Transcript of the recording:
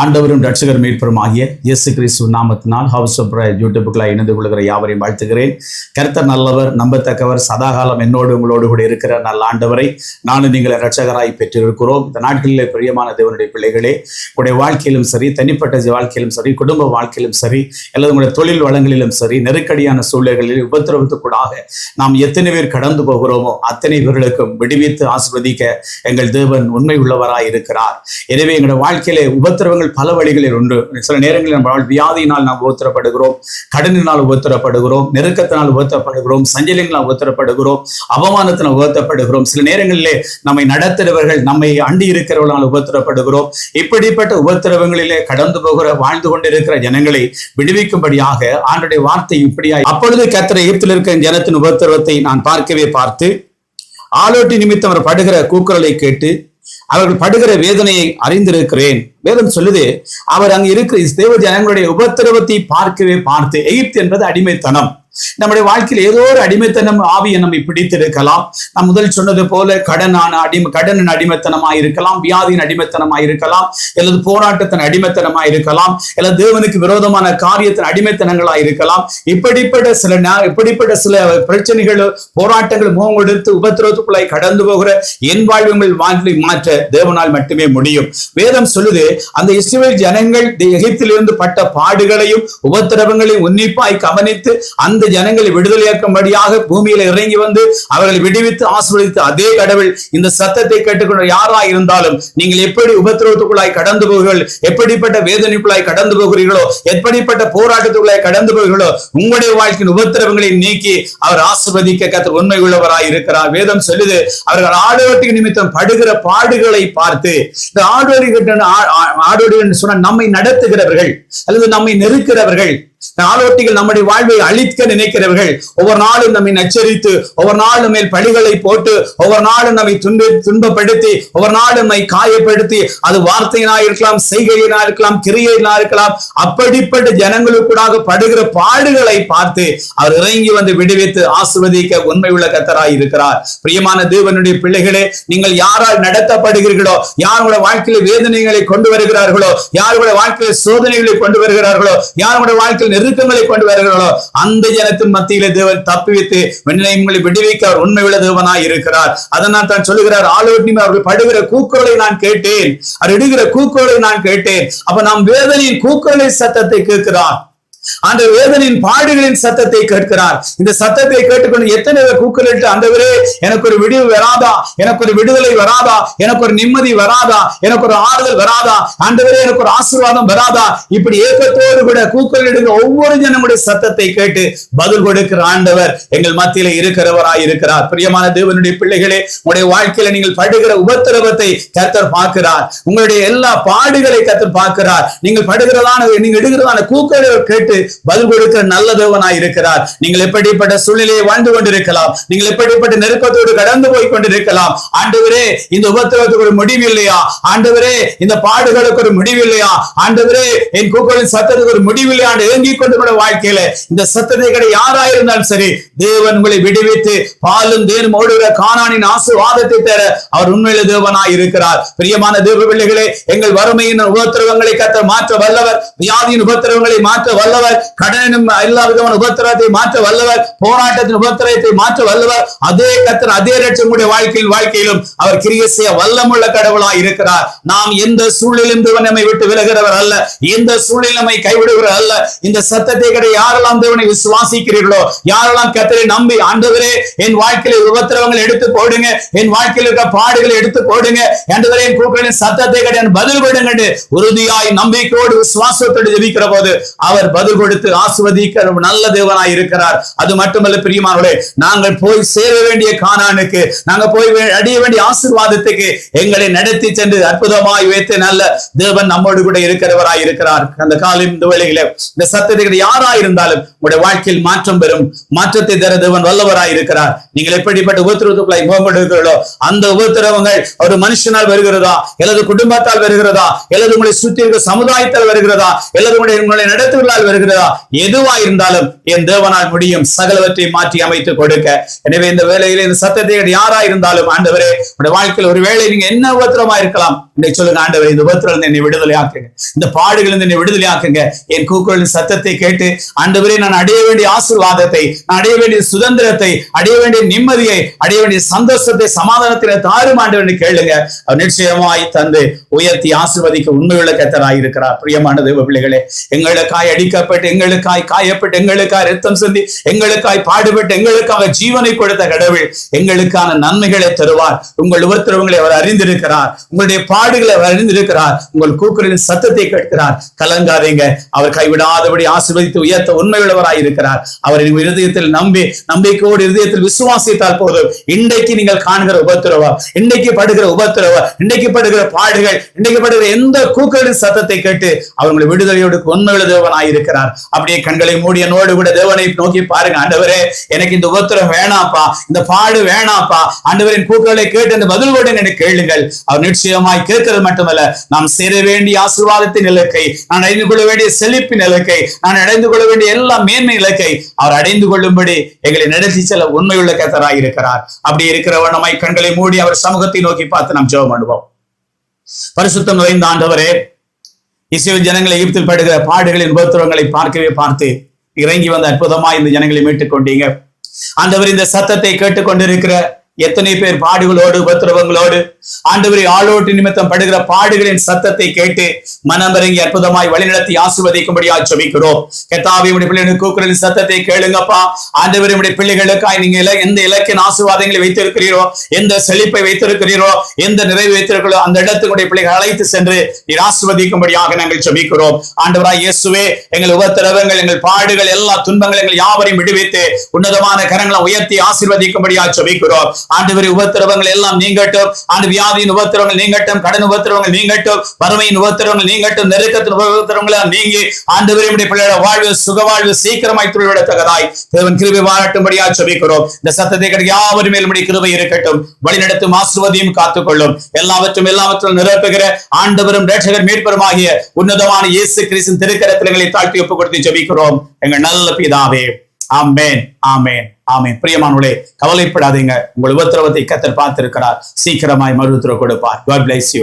ஆண்டவரும் ரட்சகர் மீட்பரும் ஆகிய இயேசு கிறிஸ்து நாமத்தினால் ஹவுஸ் ஆஃப் யூடியூப்புக்குள்ளாக இணைந்து கொள்கிற யாவரையும் வாழ்த்துகிறேன். கருத்த நல்லவர் நம்பத்தக்கவர் சதாகாலம் என்னோடு உங்களோடு கூட இருக்கிற நல்ல ஆண்டவரை நானும் நீங்களை ரட்சகராய் பெற்றிருக்கிறோம். இந்த நாட்களிலே பிரியமான தேவனுடைய பிள்ளைகளே உங்களுடைய வாழ்க்கையிலும் சரி தனிப்பட்ட வாழ்க்கையிலும் சரி குடும்ப வாழ்க்கையிலும் சரி அல்லது உங்களுடைய தொழில் வளங்களிலும் சரி நெருக்கடியான சூழ்நிலைகளில் உபத்திரவத்துக்கூடாக நாம் எத்தனை பேர் கடந்து போகிறோமோ அத்தனை பேர்களுக்கும் விடுவித்து ஆசிர்வதிக்க எங்கள் தேவன் உண்மை உள்ளவராய் இருக்கிறார் எனவே எங்களுடைய வாழ்க்கையிலே உபத்திரவங்கள் பல வழிகளில் உண்டு. சில நேரங்களில் நம்மளால் வியாதியினால் நாம் உபத்திரப்படுகிறோம் கடனினால் உபத்திரப்படுகிறோம் நெருக்கத்தினால் உபத்திரப்படுகிறோம் சஞ்சலங்களால் உபத்திரப்படுகிறோம் அவமானத்தினால் உபத்திரப்படுகிறோம். சில நேரங்களிலே நம்மை நடத்துகிறவர்கள் நம்மை அண்டி இருக்கிறவர்களால் உபத்திரப்படுகிறோம். இப்படிப்பட்ட உபத்திரவங்களிலே கடந்து போகிற வாழ்ந்து கொண்டிருக்கிற ஜனங்களை விடுவிக்கும்படியாக ஆண்டுடைய வார்த்தை இப்படியாய் அப்பொழுது கத்திர ஈர்த்தில் இருக்கிற ஜனத்தின் உபத்திரவத்தை நான் பார்க்கவே பார்த்து ஆலோட்டி நிமித்தம் அவர் படுகிற கூக்குரலை கேட்டு அவர்கள் படுகிற வேதனையை அறிந்திருக்கிறேன். வேதம் சொல்லுது அவர் அங்கு இருக்கிற தேவ ஜனங்களுடைய உபத்திரவத்தை பார்க்கவே பார்த்து எகிப்து என்பது அடிமைத்தனம். நம்முடைய வாழ்க்கையில் ஏதோ ஒரு அடிமைத்தனம் ஆவியை நம்மை பிடித்திருக்கலாம். நான் முதல் சொன்னது போல கடனான அடிமை கடனின் அடிமைத்தனமா இருக்கலாம் வியாதியின் அடிமைத்தனமா இருக்கலாம் அல்லது போராட்டத்தின் அடிமைத்தனமா இருக்கலாம் அல்லது தேவனுக்கு விரோதமான காரியத்தின் அடிமைத்தனங்களா இருக்கலாம். இப்படிப்பட்ட சில இப்படிப்பட்ட சில பிரச்சனைகள் போராட்டங்கள் முகம் கொடுத்து உபத்திரத்துக்குள்ளாய் கடந்து போகிற என் வாழ்வுகள் வாழ்வை மாற்ற தேவனால் மட்டுமே முடியும். வேதம் சொல்லுது அந்த இஸ்ரேல் ஜனங்கள் எகிப்திலிருந்து பட்ட பாடுகளையும் உபத்திரவங்களையும் உன்னிப்பாய் கவனித்து அந்த ஜனங்களை விடுதலையாக்கும்படியாக பூமியில இறங்கி வந்து அவர்களை விடுவித்து ஆசிர்வதித்த அதே கடவுள் இந்த சத்தத்தை கேட்டுக்கொண்ட யாரா இருந்தாலும் நீங்கள் எப்படி உபத்திரவத்துக்குள்ளாய் கடந்து போகிறீர்கள்? எப்படிப்பட்ட வேதனைக்குள்ளாய் கடந்து போகிறீர்களோ? எப்படிப்பட்ட போராட்டத்துக்குள்ளாய் கடந்து போகிறீர்களோ? உங்களுடைய வாழ்க்கையின் உபத்திரவங்களை நீக்கி அவர் ஆசிர்வதிக்க கத்தர் உண்மை உள்ளவராய் இருக்கிறார். வேதம் சொல்லுது அவர்கள் ஆடவட்டிக்கு நிமித்தம் படுகிற பாடுகளை பார்த்து இந்த ஆடோடி ஆடோடி என்று சொன்ன நம்மை நடத்துகிறவர்கள் அல்லது நம்மை நெருக்கிறவர்கள் நாளோட்டிகள் நம்முடைய வாழ்வை அழிக்க நினைக்கிறவர்கள் ஒவ்வொரு நாளும் நம்மை நச்சரித்து ஒவ்வொரு நாளும் மேல் பழிகளை போட்டு ஒவ்வொரு நாளும் நம்மை துன்ப துன்பப்படுத்தி ஒவ்வொரு நாளும் நம்மை காயப்படுத்தி அது வார்த்தையினா இருக்கலாம் செய்கையினா இருக்கலாம் கிரியையினா இருக்கலாம் அப்படிப்பட்ட ஜனங்களுக்குடாக படுகிற பாடுகளை பார்த்து அவர் இறங்கி வந்து விடுவித்து ஆசிர்வதிக்க உண்மை உள்ள கத்தராய் இருக்கிறார். பிரியமான தேவனுடைய பிள்ளைகளே நீங்கள் யாரால் நடத்தப்படுகிறீர்களோ யாருடைய வாழ்க்கையில் வேதனைகளை கொண்டு வருகிறார்களோ யாருடைய வாழ்க்கையில் சோதனைகளை கொண்டு வருகிறார்களோ யாருடைய வாழ்க்கையில் நெருக்கங்களை கொண்டு வருகிறார்களோ அந்த ஜனத்தின் மத்தியிலே தேவன் தப்பிவித்து உங்களை விடுவிக்க அவர் உண்மை தேவனாய் இருக்கிறார். அதனால் தான் சொல்லுகிறார் ஆலோசனை அவர்கள் படுகிற கூக்குரலை நான் கேட்டேன். அவர் இடுகிற கூக்குரலை நான் கேட்டேன். அப்ப நாம் வேதனையின் கூக்குரலை சத்தத்தை கேட்கிறார். அந்த வேதனின் பாடுகளின் சத்தத்தை கேட்கிறார். இந்த சத்தத்தை கேட்டுக்கொண்டு எத்தனை கூக்குரலிட்டு அந்தவரே எனக்கு ஒரு விடிவு வராதா? எனக்கு ஒரு விடுதலை வராதா? எனக்கு ஒரு நிம்மதி வராதா? எனக்கு ஒரு ஆறுதல் வராதா? ஆண்டவரே எனக்கு ஒரு ஆசீர்வாதம் வராதா? இப்படி ஏக்கத்தோடு கூட கூக்குரலிடுகிற ஒவ்வொரு ஜனமுடைய சத்தத்தை கேட்டு பதில் கொடுக்கிற ஆண்டவர் எங்கள் மத்தியில இருக்கிறவராய் இருக்கிறார். பிரியமான தேவனுடைய பிள்ளைகளே உங்களுடைய வாழ்க்கையில நீங்கள் படுகிற உபத்திரவத்தை கத்தர் பார்க்கிறார். உங்களுடைய எல்லா பாடுகளை கத்தர் பார்க்கிறார். நீங்கள் படுகிறதான நீங்கள் இடுகிறதான கூக்குரலை கேட்டு பதில் கொடுக்கிற நல்ல தேவனாய் இருக்கிறார். நீங்கள் எப்படிப்பட்ட சூழ்நிலையை வாழ்ந்து கொண்டிருக்கலாம். நீங்கள் எப்படிப்பட்ட நெருக்கத்தோடு கடந்து போய் கொண்டிருக்கலாம். ஆண்டவரே இந்த உபத்திரவத்துக்கு ஒரு முடிவு இல்லையா ஆண்டவரே இந்த பாடுகளுக்கு ஒரு முடிவு இல்லையா ஆண்டவரே என் கூக்களின் சத்தத்துக்கு ஒரு முடிவு இல்லையா ஏங்கி கொண்டு கூட வாழ்க்கையில இந்த சத்தத்தை கடை யாரா இருந்தாலும் சரி தேவன் உங்களை விடுவித்து பாலும் தேனும் ஓடுகிற காணானின் ஆசுவாதத்தை தர அவர் உண்மையில தேவனாய் இருக்கிறார். பிரியமான தேவ பிள்ளைகளே எங்கள் வறுமையின் உபத்திரவங்களை கத்த மாற்ற வல்லவர். வியாதியின் உபத்திரவங்களை மாற்ற வல்லவர். கடனும் எல்லா விதமான உபத்திரத்தை மாற்ற வல்லவர். போராட்டத்தின் உபத்திரத்தை மாற்ற வல்லவர். அதே கத்தர் அதே லட்சமுடைய வாழ்க்கையில் வாழ்க்கையிலும் அவர் கிரிய செய்ய வல்லமுள்ள கடவுளா இருக்கிறார். நாம் எந்த சூழலிலும் தேவன் நம்மை விட்டு விலகிறவர் அல்ல. எந்த சூழலில் நம்மை கைவிடுகிறவர் அல்ல. இந்த சத்தத்தை கடை யாரெல்லாம் தேவனை விசுவாசிக்கிறீர்களோ யாரெல்லாம் கத்தரை நம்பி ஆண்டவரே என் வாழ்க்கையில உபத்திரவங்களை எடுத்து போடுங்க என் வாழ்க்கையில் இருக்கிற பாடுகளை எடுத்து போடுங்க ஆண்டவரே என் கூக்களின் சத்தத்தை கடை பதில் விடுங்க உறுதியாய் நம்பிக்கையோடு விசுவாசத்தோடு ஜெபிக்கிற போது அவர் பதில் கொடுத்து ஆசுவதிக்க நல்ல தேவனாய் இருக்கிறார். அது மட்டுமல்ல பிரியமானவர்களே நாங்கள் போய் சேர வேண்டிய காணானுக்கு நாங்க போய் அடைய வேண்டிய ஆசீர்வாதத்துக்கு எங்களை நடத்தி சென்று அற்புதமாய் வைத்து நல்ல தேவன் நம்மோடு கூட இருக்கிறவராய் இருக்கிறார். அந்த காலம் இந்த வேளையில இந்த சத்தத்துக்கு யாராய் இருந்தாலும் உங்களுடைய வாழ்க்கையில் மாற்றம் பெறும் மாற்றத்தை தர தேவன் வல்லவராய் இருக்கிறார். நீங்கள் எப்படிப்பட்ட உபத்திரவத்துக்குள்ளாய் முகப்படுகிறீர்களோ அந்த உபத்திரவங்கள் ஒரு மனுஷனால் வருகிறதா எல்லது குடும்பத்தால் வருகிறதா எல்லது உங்களை சுற்றி இருக்க சமுதாயத்தால் வருகிறதா எல்லது உங்களுடைய உங்களை நடத்துவர்களால் வருகிறதா வருகிறதா எதுவா இருந்தாலும் என் தேவனால் முடியும். சகலவற்றை மாற்றி அமைத்து கொடுக்க. எனவே இந்த வேலையில இந்த சத்தத்தை யாரா இருந்தாலும் ஆண்டவரே உடைய வாழ்க்கையில் ஒரு வேலை நீங்க என்ன உபத்திரமா இருக்கலாம்? இன்னைக்கு சொல்லுங்க ஆண்டவரே இந்த உபத்திரம் என்னை விடுதலை ஆக்குங்க இந்த பாடுகள் என்னை விடுதலை ஆக்குங்க என் கூக்குரலின் சத்தத்தை கேட்டு ஆண்டவரே நான் அடைய வேண்டிய ஆசீர்வாதத்தை நான் அடைய வேண்டிய சுதந்திரத்தை அடைய வேண்டிய நிம்மதியை அடைய வேண்டிய சந்தோஷத்தை சமாதானத்தை தாரும் ஆண்டவரை கேளுங்க. அவர் நிச்சயமாய் தந்து உயர்த்தி ஆசிர்வதிக்க உண்மையுள்ள கத்தராய் இருக்கிறார் பிரியமான தேவ பிள்ளைகளே எங்களுக்காய் கொல்லப்பட்டு எங்களுக்காய் காயப்பட்டு எங்களுக்காய் ரத்தம் சிந்தி எங்களுக்காய் பாடுபட்டு எங்களுக்காக ஜீவனை கொடுத்த கடவுள் எங்களுக்கான நன்மைகளை தருவார். உங்கள் உபத்திரவங்களை அவர் அறிந்திருக்கிறார். உங்களுடைய பாடுகளை அவர் அறிந்திருக்கிறார். உங்கள் கூக்குரலின் சத்தத்தை கேட்கிறார். கலங்காதீங்க. அவர் கைவிடாதபடி ஆசிர்வதித்து உயர்த்த உண்மையுள்ளவராய் இருக்கிறார். அவரின் இருதயத்தில் நம்பி நம்பிக்கையோடு இருதயத்தில் விசுவாசித்தால் போதும். இன்றைக்கு நீங்கள் காண்கிற உபத்திரவம் இன்றைக்கு படுகிற உபத்திரவம் இன்றைக்கு படுகிற பாடுகள் இன்றைக்கு படுகிற எந்த கூக்கரின் சத்தத்தை கேட்டு அவர்களை விடுதலையோடு உண்மையுள்ள தேவனாய் இருக்கிறார். அப்படியே கண்களை மூடிய நோடு கூட தேவனை நோக்கி பாருங்க. ஆண்டவரே எனக்கு இந்த உபத்திரம் வேணாப்பா இந்த பாடு வேணாப்பா ஆண்டவரின் கூக்களை கேட்டு இந்த பதில் கூட எனக்கு கேளுங்கள். அவர் நிச்சயமாய் கேட்கிறது மட்டுமல்ல நாம் சேர வேண்டிய ஆசீர்வாதத்தின் இலக்கை நான் அடைந்து கொள்ள வேண்டிய செழிப்பின் இலக்கை நான் அடைந்து கொள்ள வேண்டிய எல்லா மேன்மை இலக்கை அவர் அடைந்து கொள்ளும்படி எங்களை நடத்தி செல்ல உண்மையுள்ள கத்தராய் இருக்கிறார். அப்படி இருக்கிற வண்ணமாய் கண்களை மூடி அவர் சமூகத்தை நோக்கி பார்த்து நாம் ஜெபம் பண்ணுவோம். பரிசுத்தம் நிறைந்த ஆண்டவரே இஸ்ரேல் ஜனங்களை எகிப்தில் படுகிற பாடுகளின் உபத்திரவங்களை பார்க்கவே பார்த்து இறங்கி வந்த அற்புதமா இந்த ஜனங்களை மீட்டுக் கொண்டீங்க. ஆண்டவர் இந்த சத்தத்தை கேட்டுக்கொண்டிருக்கிற எத்தனை பேர் பாடுகளோடு உபத்திரவங்களோடு ஆண்டவரை ஆளோட்டு நிமித்தம் படுகிற பாடுகளின் சத்தத்தை கேட்டு மனம் இறங்கி அற்புதமாய் வழிநடத்தி ஆசிர்வதிக்கும்படியா ஜபிக்கிறோம். கெத்தாவி உடைய பிள்ளைகளுக்கு கூக்குரலின் சத்தத்தை கேளுங்கப்பா. ஆண்டவர் உடைய பிள்ளைகளுக்காய் நீங்க எந்த இலக்கின் ஆசீர்வாதங்களை வைத்திருக்கிறீரோ எந்த செழிப்பை வைத்திருக்கிறீரோ எந்த நிறைவு வைத்திருக்கிறோ அந்த இடத்துக்குடைய பிள்ளைகள் அழைத்து சென்று நீர் ஆசிர்வதிக்கும்படியாக நாங்கள் ஜபிக்கிறோம். ஆண்டவராய் இயேசுவே எங்கள் உபத்திரவங்கள் எங்கள் பாடுகள் எல்லா துன்பங்கள் எங்கள் யாவரையும் விடுவித்து உன்னதமான கரங்களை உயர்த்தி ஆசிர்வதிக்கும்படியா ஜபிக்கிறோம். ஆண்டவரை உபத்திரவங்கள் எல்லாம் நீங்கட்டும். ஆண்டு வியாதியின் உபத்திரவங்கள் நீங்கட்டும் கடன் உபத்திரவங்கள் நீங்கட்டும் வறுமையின் உபத்திரவங்கள் நீங்கட்டும் நெருக்கத்தின் உபத்திரவங்கள் எல்லாம் நீங்கி ஆண்டவரை உடைய பிள்ளையோட வாழ்வு சுகவாழ்வு சீக்கிரமாய் துள்ளிவிடத்தக்கதாய் தேவன் கிருபை வாழட்டும்படியா ஜெபிக்கிறோம். இந்த சத்தத்தை கிடைக்க யாவரும் மேல்படி கிருபை இருக்கட்டும். வழிநடத்தும் ஆசிர்வதியும் காத்துக்கொள்ளும். எல்லாவற்றும் எல்லாவற்றும் நிரப்புகிற ஆண்டவரும் ரட்சகர் மீட்பருமாகிய உன்னதமான இயேசு கிறிஸ்தின் திருக்கரத்திலங்களை தாழ்த்தி ஒப்பு கொடுத்து ஜெபிக்கிறோம். எங்கள் நல்ல பிதாவே ஆமேன் ஆமேன் ஆமேன். பிரியமானவர்களே கவலைப்படாதீங்க. உங்கள் உபத்திரவத்தை கத்தர் பார்த்திருக்கிறார். சீக்கிரமாய் மருத்துவ கொடுப்பார். God bless